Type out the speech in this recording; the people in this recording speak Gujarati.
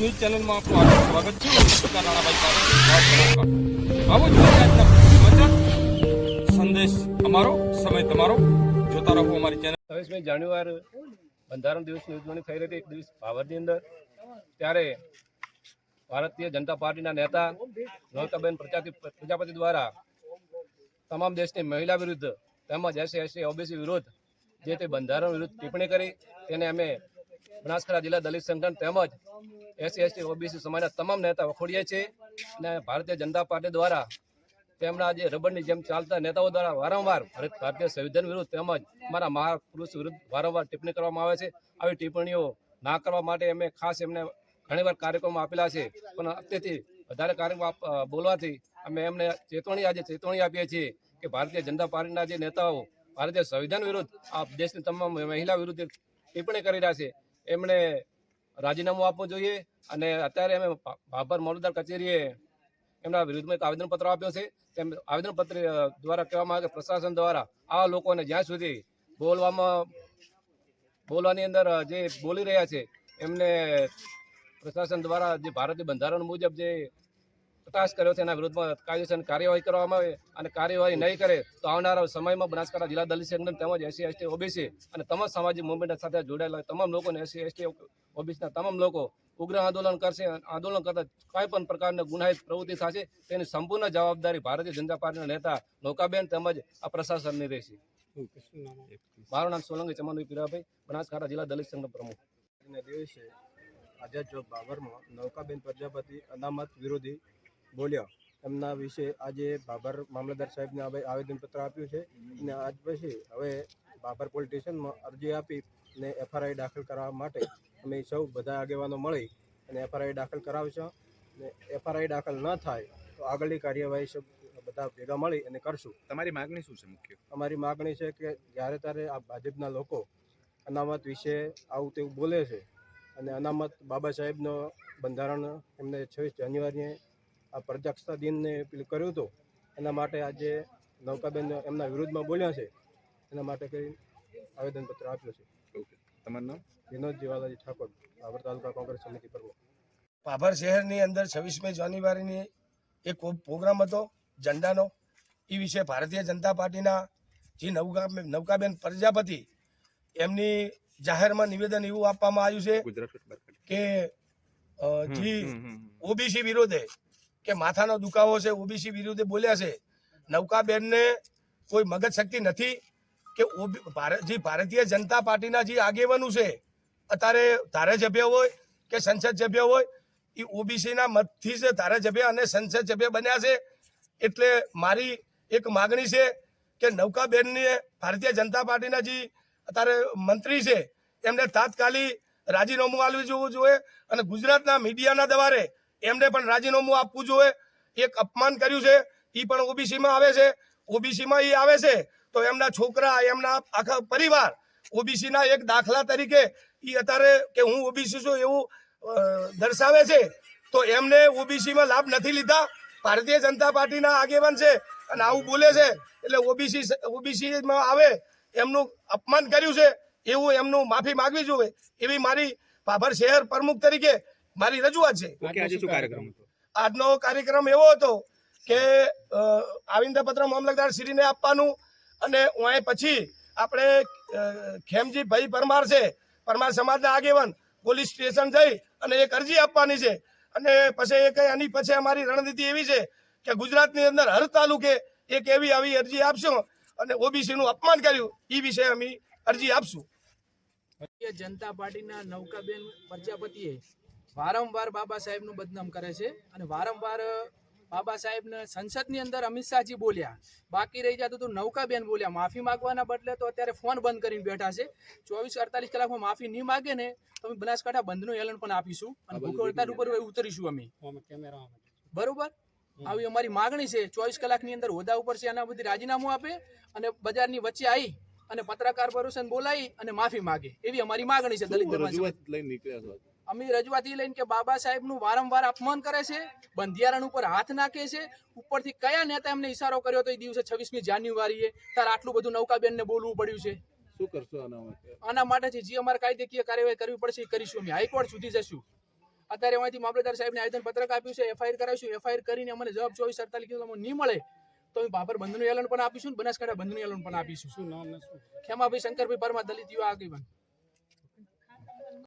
ન્યૂઝ ચેનલમાં આપનું હાર્દિક સ્વાગત છે. રાણાભાઈ. આવો આજના સમાચાર સંદેશ અમારો, સમય તમારો. જોતા રહો અમારી ચેનલ છવ્વીસમી જાન્યુઆરી બંધારણ દિવસની ઉજવણી થઈ રહી હતી. એક દિવસ ભાવરની અંદર ત્યારે ભારતીય જનતા પાર્ટીના નેતા નવતાબેન પ્રજાતિ, પ્રજાપતિ દ્વારા તમામ દેશની મહિલા વિરુદ્ધ તેમજ એસી એસી ઓબીસી વિરુદ્ધ જે તે બંધારણ વિરુદ્ધ ટિપ્પણી કરી, તેને અમે બનાસકાંઠા જિલ્લા દલિત સંગઠન તેમજ એસસી, એસટી, ઓબીસી સમાજના તમામ નેતા વખોડીએ છીએ અને ભારતીય જનતા પાર્ટી દ્વારા તેમના જે રબરની જેમ ચાલતા નેતાઓ દ્વારા વારંવાર ભારત ભારતીય સંવિધાન વિરુદ્ધ તેમજ અમારા મહાપુરુષ વિરુદ્ધ વારંવાર ટિપ્પણી કરવામાં આવે છે. આવી ટિપ્પણીઓ ના કરવા માટે અમે ખાસ એમને ઘણીવાર કાર્યક્રમો આપેલા છે. પણ અત્યારથી વધારે કાર્યક્રમ બોલવાથી અમે એમને ચેતવણી, આજે ચેતવણી આપીએ છીએ કે ભારતીય જનતા પાર્ટીના જે નેતાઓ ભારતીય સંવિધાન વિરુદ્ધ આ દેશની તમામ મહિલા વિરુદ્ધ ટિપ્પણી કરી રહ્યા છે. એમણે રાજીનામું આપવું જોઈએ અને અત્યારે અમે ભાભર મોલદાર કચેરીએ એમના વિરુદ્ધમાં એક આવેદનપત્ર આપ્યો છે. તેમ આવેદનપત્ર દ્વારા કહેવામાં આવે કે પ્રશાસન દ્વારા આ લોકોને જ્યાં સુધી બોલવામાં, બોલવાની અંદર જે બોલી રહ્યા છે, એમને પ્રશાસન દ્વારા જે ભારતીય બંધારણ મુજબ જે પ્રકાશ કર્યો છે, એના વિરુદ્ધમાં કાયદેસર કાર્યવાહી કરવામાં આવે અને કાર્યવાહી નહીં કરે તો આવનારા સમયમાં બનાસકાંઠા જિલ્લા દલિત સંગઠન તેમજ એસસી, એસટી, ઓબીસી અને તમામ સામાજિક મુવમેન્ટ સાથે જોડાયેલા તમામ લોકોને એસસી, એસટી ઓબીસીના તમામ લોકો ઉગ્ર આંદોલન કરશે આંદોલન કરતા કોઈ પણ પ્રકારની ગુનાહિત પ્રવૃત્તિ થશે તેની સંપૂર્ણ જવાબદારી ભારતીય જનતા પાર્ટીના નેતા નૌકાબેન તેમજ આ પ્રશાસનની રહેશે. મારું નામ સોલંકી ચમનભાઈ પીરાભાઈ બનાસકાંઠા જિલ્લા દલિત સંગઠન પ્રમુખ. દિવસે આઝાદ ચોક બાબરમાં નૌકાબેન પ્રજાપતિ અનામત વિરોધી બોલ્યા. એમના વિશે આજે બાબર મામલતદાર સાહેબને આવેદનપત્ર આપ્યું છે અને આજ પછી હવે બાબર પોલીસ સ્ટેશનમાં અરજી આપી ને એફઆરઆઈ દાખલ કરવા માટે અમે સૌ બધા આગેવાનો મળી અને એફઆરઆઈ દાખલ કરાવશું. ને એફઆરઆઈ દાખલ ન થાય તો આગળની કાર્યવાહી સૌ બધા ભેગા મળી અને કરશું. તમારી માગણી શું છે મુખ્ય? અમારી માગણી છે કે જ્યારે ત્યારે આ ભાજપના લોકો અનામત વિશે આવું તેવું બોલે છે અને અનામત બાબા સાહેબનો બંધારણ એમને છવ્વીસ જાન્યુઆરીએ આ પ્રજાસત્તાક દિનને પેલું કર્યું હતું. એના માટે આજે નૌકાબેન એમના વિરુદ્ધમાં બોલ્યા છે. એના માટે કરી આવેદનપત્ર આપ્યું છે. ઓકે. તમારું નામ? વિનોદ જીવાલાજી ઠાકોર બાબર તાલુકા કોંગ્રેસ સમિતિ પ્રમુખ. પાભર શહેરની અંદર છવ્વીસમી જાન્યુઆરીની એક પ્રોગ્રામ હતો ઝંડાનો. એ વિશે ભારતીય જનતા પાર્ટીના જે નવકા નવકાબેન પ્રજાપતિ એમની જાહેરમાં નિવેદન એવું આપવામાં આવ્યું છે. કે જે. ઓબીસી વિરોધે કે માથાનો દુખાવો છે ઓબીસી વિરુદ્ધે બોલ્યા છે નૌકાબેનને કોઈ મગજ શક્તિ નથી કે ભારત, જે ભારતીય જનતા પાર્ટીના જે આગેવાનું છે, અત્યારે ધારાસભ્ય હોય કે સંસદ સભ્ય હોય એ ઓબીસીના મતથી જ ધારાસભ્ય અને સંસદ સભ્ય બન્યા છે. એટલે મારી એક માગણી છે કે નૌકાબેનને ભારતીય જનતા પાર્ટીના જે અત્યારે મંત્રી છે, એમને તાત્કાલિક રાજીનામું આપવું જોવું જોઈએ અને ગુજરાતના મીડિયાના દ્વારે એમને પણ રાજીનામું આપવું જોઈએ. એક અપમાન કર્યું છે એ પણ ઓબીસીમાં આવે છે. ઓબીસીમાં એ આવે છે તો એમના છોકરા એમના આખા પરિવાર ઓબીસીના એક દાખલા તરીકે એ અત્યારે કે હું ઓબીસી છું એવું દર્શાવે છે. તો એમને ઓબીસીમાં લાભ નથી લીધા. ભારતીય જનતા પાર્ટીના આગેવાન છે અને આવું બોલે છે. એટલે ઓબીસી ઓબીસીમાં આવે એમનું અપમાન કર્યું છે. એવું એમનું માફી માંગવી જોઈએ. એવી મારી ભાભર શહેર પ્રમુખ તરીકે મારી રજૂઆત છે. આજનો કાર્યક્રમ એવો હતો કે આવિંદ આવિંદપત્ર મામલતદાર શ્રીને આપવાનું અને ઓય પછી આપણે ખેમજીભાઈ ખેમજી ભાઈ પરમાર છે, પરમાર સમાજના આગેવાન, પોલીસ સ્ટેશન જઈ અને એક અરજી આપવાની છે. અને પછી એક એની પછી અમારી રણનીતિ એવી છે કે ગુજરાતની અંદર હર તાલુકે એક એવી આવી અરજી આપશું અને ઓબીસીનું અપમાન કર્યું એ વિશે અમે અરજી આપશું. જનતા પાર્ટીના નૌકાબેન પ્રજાપતિએ વારંવાર બાબા સાહેબનું બદનામ કરે છે અને વારંવાર બાબા સાહેબને સંસદની અંદર અમિત શાહજી બોલ્યા. બાકી રહી જતું હતું નૌકાબેન બોલ્યા. માફી માગવાના બદલે તો અત્યારે ફોન બંધ કરીને બેઠા છે. ચોવીસ અડતાલીસ કલાકમાં માફી નહીં માગે ને તો અમે બનાસકાંઠા બંધનું એલન પણ આપીશું અને ભૂખો હડતાલ ઉપર ઉતરીશું અમે. બરોબર? આવી અમારી માગણી છે. ચોવીસ કલાકની અંદર હોદ્દા ઉપર છે એના બધી રાજીનામું આપે અને બજારની વચ્ચે આવી અને પત્રકાર ભરોસે બોલાવી અને માફી માગે. એવી અમારી માગણી છે દલિત લઈને નીકળ્યા છો અમે રજૂઆતી લઈને કે બાબા સાહેબનું વારંવાર અપમાન કરે છે બંધિયારણ ઉપર હાથ નાખે છે ઉપરથી કયા નેતા એમને ઈશારો કર્યો તો એ દિવસે છવ્વીસમી જાન્યુઆરીએ તાર આટલું બધું નૌકાબેનને બોલવું પડ્યું છે. શું કરશો આના માટે? આના માટે જે અમારે કાયદેકીય કાર્યવાહી કરવી પડશે એ કરીશું અમે. હાઈકોર્ટ સુધી જશું. અત્યારે અહીંથી મામલતદાર સાહેબને આવેદન પત્રક આપ્યું છે એફઆઈઆર કરાવીશું. એફઆઈઆર કરીને અમને જવાબ ચોવીસ અડતાલીસ કિલો નહીં મળે તો અમે બાબર બંધનું એલન પણ આપીશું બનાસકાંઠા બંધનું એલન પણ આપીશું. શું નામ ખેમાભાઈ શંકરભાઈ પરમા દલિત યુવા આગેવાન.